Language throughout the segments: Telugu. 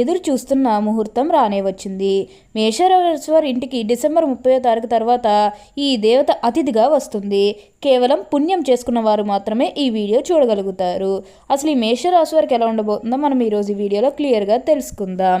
ఎదురు చూస్తున్న ముహూర్తం రానే వచ్చింది. మేషరాశ్వర్ ఇంటికి డిసెంబర్ ముప్పై తారీఖు తర్వాత ఈ దేవత అతిథిగా వస్తుంది. కేవలం పుణ్యం చేసుకున్న వారు మాత్రమే ఈ వీడియో చూడగలుగుతారు. అసలు ఈ మేషరాశి వారికి ఎలా ఉండబోతుందో మనం ఈరోజు ఈ వీడియోలో క్లియర్గా తెలుసుకుందాం.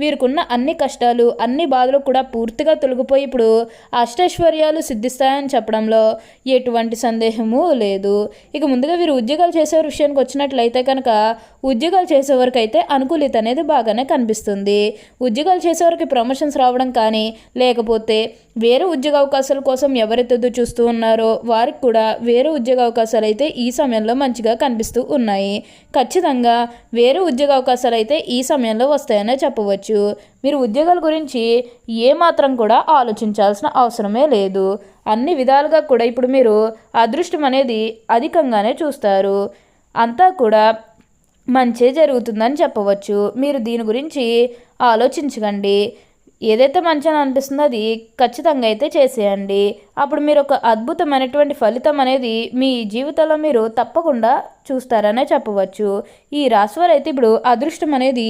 వీరికున్న అన్ని కష్టాలు అన్ని బాధలు కూడా పూర్తిగా తొలగిపోయి ఇప్పుడు అష్టైశ్వర్యాలు సిద్ధిస్తాయని చెప్పడంలో ఎటువంటి సందేహము లేదు. ఇక ముందుగా వీరు ఉద్యోగాలు చేసే విషయానికి వచ్చినట్లయితే కనుక ఉద్యోగాలు చేసేవారికి అయితే అనుకూలిత అనేది బాగానే కనిపిస్తుంది. ఉద్యోగాలు చేసేవారికి ప్రమోషన్స్ రావడం కానీ లేకపోతే వేరే ఉద్యోగ అవకాశాల కోసం ఎవరైతే చూస్తూ ఉన్నారో వారికి కూడా వేరే ఉద్యోగ అవకాశాలు అయితే ఈ సమయంలో మంచిగా కనిపిస్తూ ఉన్నాయి. ఖచ్చితంగా వేరే ఉద్యోగ అవకాశాలు అయితే ఈ సమయంలో వస్తాయనే చెప్పవచ్చు. మీరు ఉద్యోగాల గురించి ఏమాత్రం కూడా ఆలోచించాల్సిన అవసరమే లేదు. అన్ని విధాలుగా కూడా ఇప్పుడు మీరు అదృష్టం అనేది అధికంగానే చూస్తారు. అంతా కూడా మంచే జరుగుతుందని చెప్పవచ్చు. మీరు దీని గురించి ఆలోచించకండి. ఏదైతే మంచిగా అనిపిస్తుందో అది ఖచ్చితంగా అయితే చేసేయండి. అప్పుడు మీరు ఒక అద్భుతమైనటువంటి ఫలితం అనేది మీ జీవితంలో మీరు తప్పకుండా చూస్తారనే చెప్పవచ్చు. ఈ రాశివారు అయితే ఇప్పుడు అదృష్టం అనేది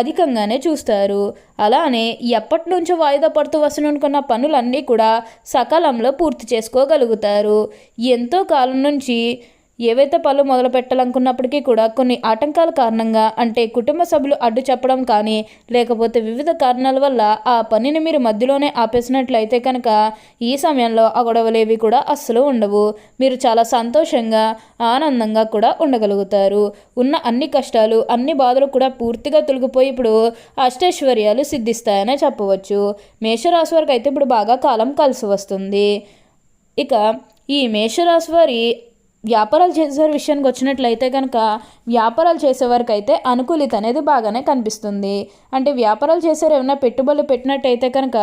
అధికంగానే చూస్తారు. అలానే ఎప్పటి నుంచో వాయిదా పడుతూ వస్తునుకున్న పనులన్నీ కూడా సకాలంలో పూర్తి చేసుకోగలుగుతారు. ఎంతో కాలం నుంచి ఏవైతే పనులు మొదలు పెట్టాలనుకున్నప్పటికీ కూడా కొన్ని ఆటంకాల కారణంగా అంటే కుటుంబ సభ్యులు అడ్డు చెప్పడం కానీ లేకపోతే వివిధ కారణాల వల్ల ఆ పనిని మీరు మధ్యలోనే ఆపేసినట్లయితే కనుక ఈ సమయంలో ఆ గొడవలేవి కూడా అస్సలు ఉండవు. మీరు చాలా సంతోషంగా ఆనందంగా కూడా ఉండగలుగుతారు. ఉన్న అన్ని కష్టాలు అన్ని బాధలు కూడా పూర్తిగా తొలగిపోయి ఇప్పుడు అష్టైశ్వర్యాలు సిద్ధిస్తాయనే చెప్పవచ్చు. మేషరాశి వారికి అయితే ఇప్పుడు బాగా కాలం కలిసి వస్తుంది. ఇక ఈ మేషరాశి వారి వ్యాపారాలు చేసే విషయానికి వచ్చినట్లయితే కనుక వ్యాపారాలు చేసేవారికి అయితే అనుకూలిత అనేది బాగానే కనిపిస్తుంది. అంటే వ్యాపారాలు చేసేవారు ఏమైనా పెట్టుబడులు పెట్టినట్టయితే కనుక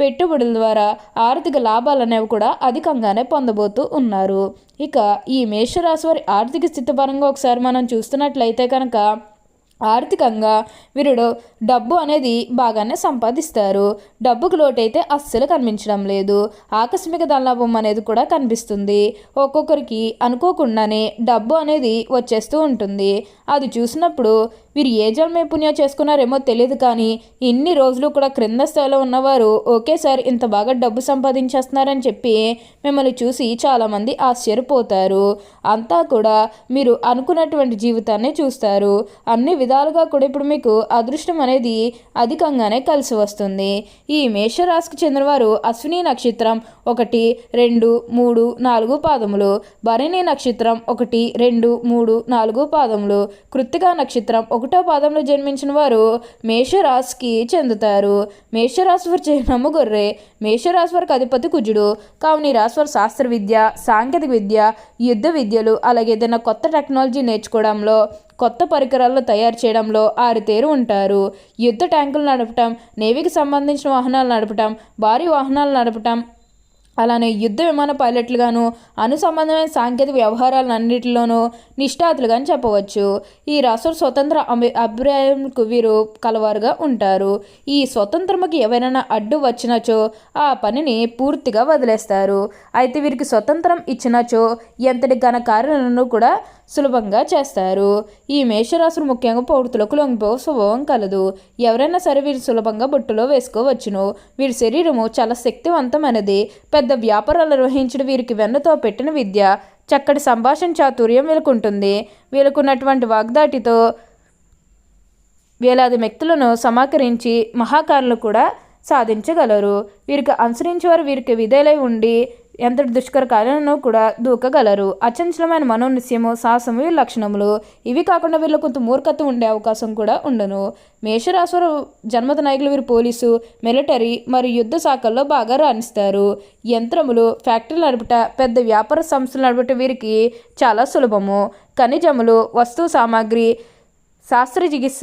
పెట్టుబడుల ద్వారా ఆర్థిక లాభాలు అనేవి కూడా అధికంగానే పొందబోతూ ఉన్నారు. ఇక ఈ మేషరాశి వారి ఆర్థిక స్థితి పరంగా ఒకసారి మనం చూస్తున్నట్లయితే కనుక ఆర్థికంగా వీరుడు డబ్బు అనేది బాగానే సంపాదిస్తారు. డబ్బుకు లోటైతే అస్సలు కనిపించడం లేదు. ఆకస్మిక ధనలాభం అనేది కూడా కనిపిస్తుంది. ఒక్కొక్కరికి అనుకోకుండానే డబ్బు అనేది వచ్చేస్తూ ఉంటుంది. అది చూసినప్పుడు వీరు ఏ జన్మే పుణ్యం చేసుకున్నారేమో తెలియదు కానీ ఇన్ని రోజులు కూడా క్రింద స్థాయిలో ఉన్నవారు ఒకేసారి ఇంత బాగా డబ్బు సంపాదించేస్తున్నారని చెప్పి మిమ్మల్ని చూసి చాలామంది ఆశ్చర్యపోతారు. అంతా కూడా మీరు అనుకున్నటువంటి జీవితాన్ని చూస్తారు. అన్ని విధాలుగా కూడా ఇప్పుడు మీకు అదృష్టం అనేది అధికంగానే కలిసి వస్తుంది. ఈ మేషరాశికి చెందినవారు అశ్విని నక్షత్రం ఒకటి రెండు మూడు నాలుగు పాదములు. భరణి నక్షత్రం ఒకటి రెండు మూడు నాలుగు పాదములు. కృత్తికా నక్షత్రం ఒకటో పాదంలో జన్మించిన వారు మేషరాశికి చెందుతారు. మేషరాశి వారి చిహ్నము గొర్రె. మేషరాశి వారికి అధిపతి కుజుడు. కావున ఈ రాశి వారు శాస్త్ర విద్య సాంకేతిక విద్య యుద్ధ విద్యలు అలాగే ఏదైనా కొత్త టెక్నాలజీ నేర్చుకోవడంలో కొత్త పరికరాలు తయారు చేయడంలో ఆరితేరు ఉంటారు. యుద్ధ ట్యాంకులు నడపటం నేవీకి సంబంధించిన వాహనాలు నడపటం భారీ వాహనాలు నడపటం అలానే యుద్ధ విమాన పైలట్లుగాను అనుసంబంధమైన సాంకేతిక వ్యవహారాలన్నింటిలోనూ నిష్ఠాతులుగా అని చెప్పవచ్చు. ఈ రాష్ట్ర స్వతంత్ర అభి అభిప్రాయంకు వీరు కలవారుగా ఉంటారు. ఈ స్వతంత్రముకి ఎవరైనా అడ్డు వచ్చినచో ఆ పనిని పూర్తిగా వదిలేస్తారు. అయితే వీరికి స్వతంత్రం ఇచ్చినచో ఎంతటి ఘన కార్యాలను కూడా సులభంగా చేస్తారు. ఈ మేషరాశులు ముఖ్యంగా పౌరుతులకు లొంగిపో స్వభావం కలదు. ఎవరైనా సరే వీరు సులభంగా బొట్టులో వేసుకోవచ్చును. వీరి శరీరము చాలా శక్తివంతమైనది. పెద్ద వ్యాపారాలు నిర్వహించడం వీరికి వెన్నతో పెట్టిన విద్య చక్కటి సంభాషణ చాతుర్యం వీళ్ళకుంటుంది వీళ్ళకున్నటువంటి వాగ్దాటితో వేలాది వ్యక్తులను సమాకరించి మహాకారులు కూడా సాధించగలరు. వీరికి అనుసరించేవారు వీరికి విధేలై ఉండి ఎంతటి దుష్కర కార్యాలను కూడా దూకగలరు. అచంచలమైన మనోనిశ్యము సాహసము వీళ్ళ లక్షణములు ఇవి కాకుండా వీళ్ళు కొంత మూర్ఖత్వం ఉండే అవకాశం కూడా ఉండను. మేషరాశ్వర జన్మత నాయకులు వీరు పోలీసు మిలిటరీ మరియు యుద్ధ శాఖల్లో బాగా రాణిస్తారు. యంత్రములు ఫ్యాక్టరీలు నడుపుట పెద్ద వ్యాపార సంస్థలు నడుపుట వీరికి చాలా సులభము. ఖనిజములు వస్తు సామాగ్రి శాస్త్ర చికిత్స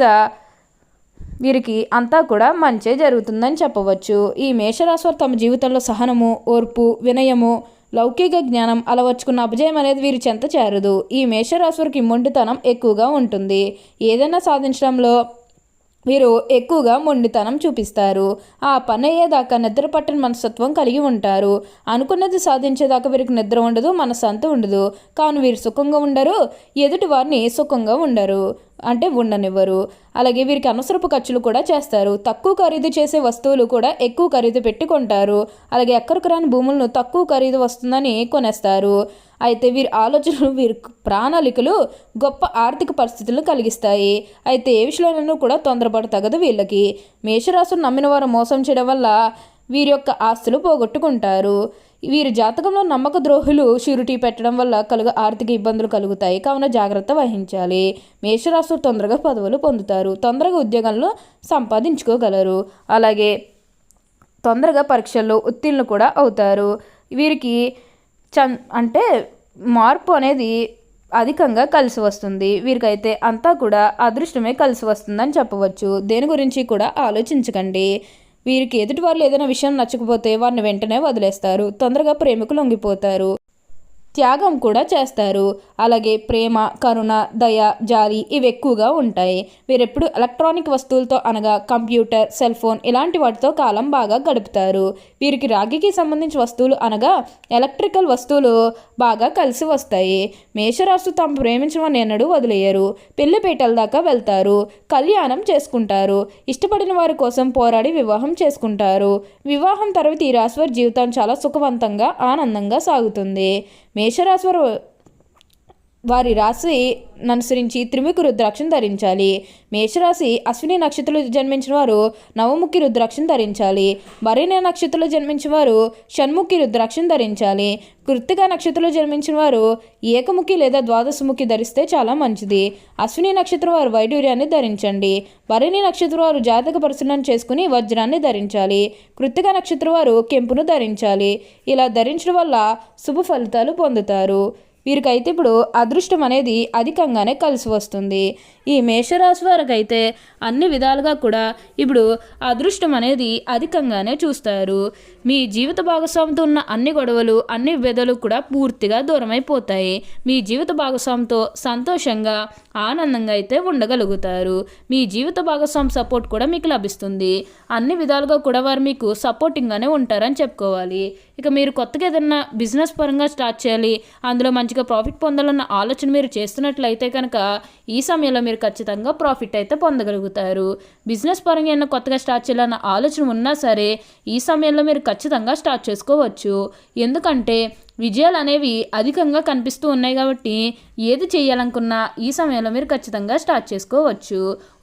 వీరికి అంతా కూడా మంచే జరుగుతుందని చెప్పవచ్చు. ఈ మేషరాశివారు తమ జీవితంలో సహనము ఓర్పు వినయము లౌకిక జ్ఞానం అలవర్చుకున్న అపజయం అనేది వీరి చెంత చేరదు. ఈ మేషరాశివారికి మొండితనం ఎక్కువగా ఉంటుంది. ఏదైనా సాధించడంలో వీరు ఎక్కువగా మొండితనం చూపిస్తారు. ఆ పని అయ్యేదాకా నిద్ర పట్టని మనస్తత్వం కలిగి ఉంటారు. అనుకున్నది సాధించేదాకా వీరికి నిద్ర ఉండదు మనశ్శాంతి ఉండదు. కావున వీరు సుఖంగా ఉండరు ఎదుటి వారిని సుఖంగా ఉండరు. అంటే ఉండనివ్వరు. అలాగే వీరికి అనవసరపు ఖర్చులు కూడా చేస్తారు. తక్కువ ఖరీదు చేసే వస్తువులు కూడా ఎక్కువ ఖరీదు పెట్టుకుంటారు అలాగే ఎక్కడికి రాని భూములను తక్కువ ఖరీదు వస్తుందని కొనేస్తారు. అయితే వీరి ఆలోచనలు వీరి ప్రణాళికలు గొప్ప ఆర్థిక పరిస్థితులను కలిగిస్తాయి. అయితే ఏ విషయంలోనూ కూడా తొందరపడ తగదు వీళ్ళకి. మేషరాశులు నమ్మిన వారు మోసం చేయడం వల్ల వీరి యొక్క ఆస్తులు పోగొట్టుకుంటారు. వీరి జాతకంలో నమ్మక ద్రోహులు షూరిటీ పెట్టడం వల్ల కలుగు ఆర్థిక ఇబ్బందులు కలుగుతాయి. కావున జాగ్రత్త వహించాలి. మేషరాశులు తొందరగా పదవులు పొందుతారు. తొందరగా ఉద్యోగంలో సంపాదించుకోగలరు. అలాగే తొందరగా పరీక్షల్లో ఉత్తీర్ణులు కూడా అవుతారు. వీరికి చం అంటే మార్పు అనేది అధికంగా కలిసి వస్తుంది. వీరికైతే అంతా కూడా అదృష్టమే కలిసి వస్తుందని చెప్పవచ్చు. దేని గురించి కూడా ఆలోచించకండి. వీరికి ఎదుటి వాళ్ళు ఏదైనా విషయం నచ్చకపోతే వారిని వెంటనే వదిలేస్తారు. తొందరగా ప్రేమికులు లొంగిపోతారు. త్యాగం కూడా చేస్తారు. అలాగే ప్రేమ కరుణ దయ జాలి ఇవి ఎక్కువగా ఉంటాయి. వీరెప్పుడు ఎలక్ట్రానిక్ వస్తువులతో అనగా కంప్యూటర్ సెల్ ఫోన్ ఇలాంటి వాటితో కాలం బాగా గడుపుతారు. వీరికి రాగికి సంబంధించిన వస్తువులు అనగా ఎలక్ట్రికల్ వస్తువులు బాగా కలిసి వస్తాయి. మేషరాశు తాము ప్రేమించిన వారిని ఎన్నడూ వదిలేయరు పెళ్ళిపేటల దాకా వెళ్తారు. కళ్యాణం చేసుకుంటారు. ఇష్టపడిన వారి కోసం పోరాడి వివాహం చేసుకుంటారు. వివాహం తర్వాత ఈ రాశివారి జీవితం చాలా సుఖవంతంగా ఆనందంగా సాగుతుంది. మేషరాశి వారు వారి రాశి అనుసరించి త్రిముఖి రుద్రాక్షను ధరించాలి. మేషరాశి అశ్విని నక్షత్రంలో జన్మించిన వారు నవముఖి రుద్రాక్షను ధరించాలి. భరణి నక్షత్రంలో జన్మించిన వారు షణ్ముఖి రుద్రాక్షను ధరించాలి. కృత్తిక నక్షత్రంలో జన్మించిన వారు ఏకముఖి లేదా ద్వాదశముఖి ధరిస్తే చాలా మంచిది. అశ్విని నక్షత్రం వారు వైడూర్యాన్ని ధరించండి. భరణి నక్షత్రం వారు జాతక పరిశీలన చేసుకుని వజ్రాన్ని ధరించాలి. కృత్తిక నక్షత్రం వారు కెంపును ధరించాలి. ఇలా ధరించడం వల్ల శుభ ఫలితాలు పొందుతారు. వీరికైతే ఇప్పుడు అదృష్టం అనేది అధికంగానే కలిసి వస్తుంది. ఈ మేషరాశి వారికైతే అన్ని విధాలుగా కూడా ఇప్పుడు అదృష్టం అనేది అధికంగానే చూస్తారు. మీ జీవిత భాగస్వామితో ఉన్న అన్ని గొడవలు అన్ని విధులు కూడా పూర్తిగా దూరమైపోతాయి. మీ జీవిత భాగస్వామితో సంతోషంగా ఆనందంగా అయితే ఉండగలుగుతారు. మీ జీవిత భాగస్వామి సపోర్ట్ కూడా మీకు లభిస్తుంది. అన్ని విధాలుగా కూడా వారు మీకు సపోర్టింగ్గానే ఉంటారని చెప్పుకోవాలి. ఇక మీరు కొత్తగా ఏదైనా బిజినెస్ పరంగా స్టార్ట్ చేయాలి అందులో మంచి మంచిగా ప్రాఫిట్ పొందాలన్న ఆలోచన మీరు చేస్తున్నట్లయితే కనుక ఈ సమయంలో మీరు ఖచ్చితంగా ప్రాఫిట్ అయితే పొందగలుగుతారు. బిజినెస్ పరంగా ఏమైనా కొత్తగా స్టార్ట్ చేయాలన్న ఆలోచన ఉన్నా సరే ఈ సమయంలో మీరు ఖచ్చితంగా స్టార్ట్ చేసుకోవచ్చు. ఎందుకంటే విజయాలు అనేవి అధికంగా కనిపిస్తూ ఉన్నాయి కాబట్టి ఏది చేయాలనుకున్నా ఈ సమయంలో మీరు ఖచ్చితంగా స్టార్ట్ చేసుకోవచ్చు.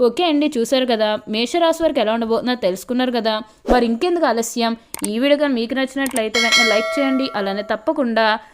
ఓకే అండి చూసారు కదా? మేషరాశి వారికి ఎలా ఉండబోతుందో తెలుసుకున్నారు కదా? మరి ఇంకెందుకు ఆలస్యం? ఈ వీడియో కానీ మీకు నచ్చినట్లయితే వెంటనే లైక్ చేయండి. అలానే తప్పకుండా